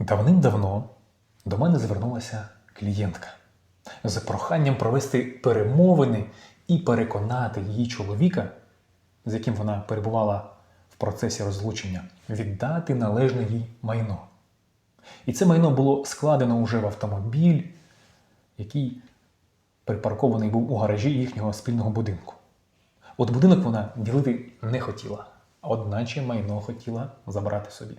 Давним-давно до мене звернулася клієнтка з проханням провести перемовини і переконати її чоловіка, з яким вона перебувала в процесі розлучення, віддати належне їй майно. І це майно було складено уже в автомобіль, який припаркований був у гаражі їхнього спільного будинку. От будинок вона ділити не хотіла, одначе майно хотіла забрати собі.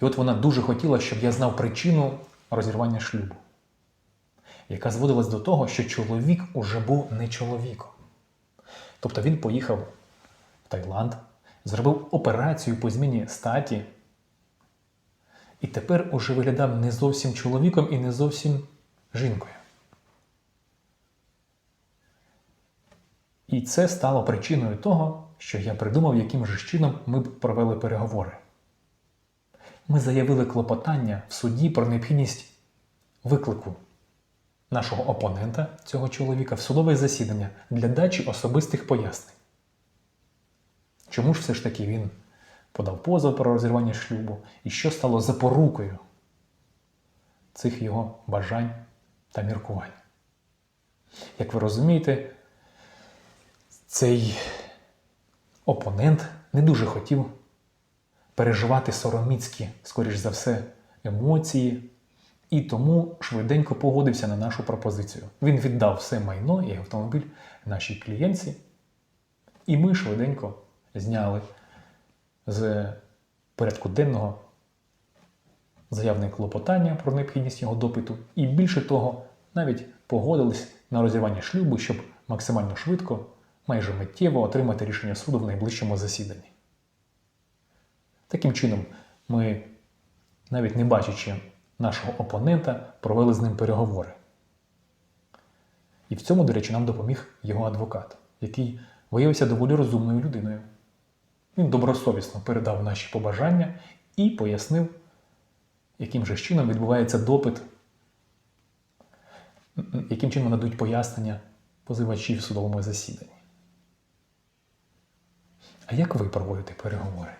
І от вона дуже хотіла, щоб я знав причину розірвання шлюбу, яка зводилась до того, що чоловік уже був не чоловіком. Тобто він поїхав в Таїланд, зробив операцію по зміні статі, і тепер уже виглядав не зовсім чоловіком і не зовсім жінкою. І це стало причиною того, що я придумав, яким же чином ми б провели переговори. Ми заявили клопотання в суді про необхідність виклику нашого опонента, цього чоловіка, в судове засідання для дачі особистих пояснень. Чому ж все ж таки він подав позов про розірвання шлюбу і що стало запорукою цих його бажань та міркувань? Як ви розумієте, цей опонент не дуже хотів переживати сороміцькі, скоріш за все, емоції, і тому швиденько погодився на нашу пропозицію. Він віддав все майно і автомобіль нашій клієнтці, і ми швиденько зняли з порядку денного заявне клопотання про необхідність його допиту, і більше того, навіть погодились на розірвання шлюбу, щоб максимально швидко, майже миттєво отримати рішення суду в найближчому засіданні. Таким чином, ми, навіть не бачачи нашого опонента, провели з ним переговори. І в цьому, до речі, нам допоміг його адвокат, який виявився доволі розумною людиною. Він добросовісно передав наші побажання і пояснив, яким же чином відбувається допит, яким чином надуть пояснення позивачі в судовому засіданні. А як ви проводите переговори?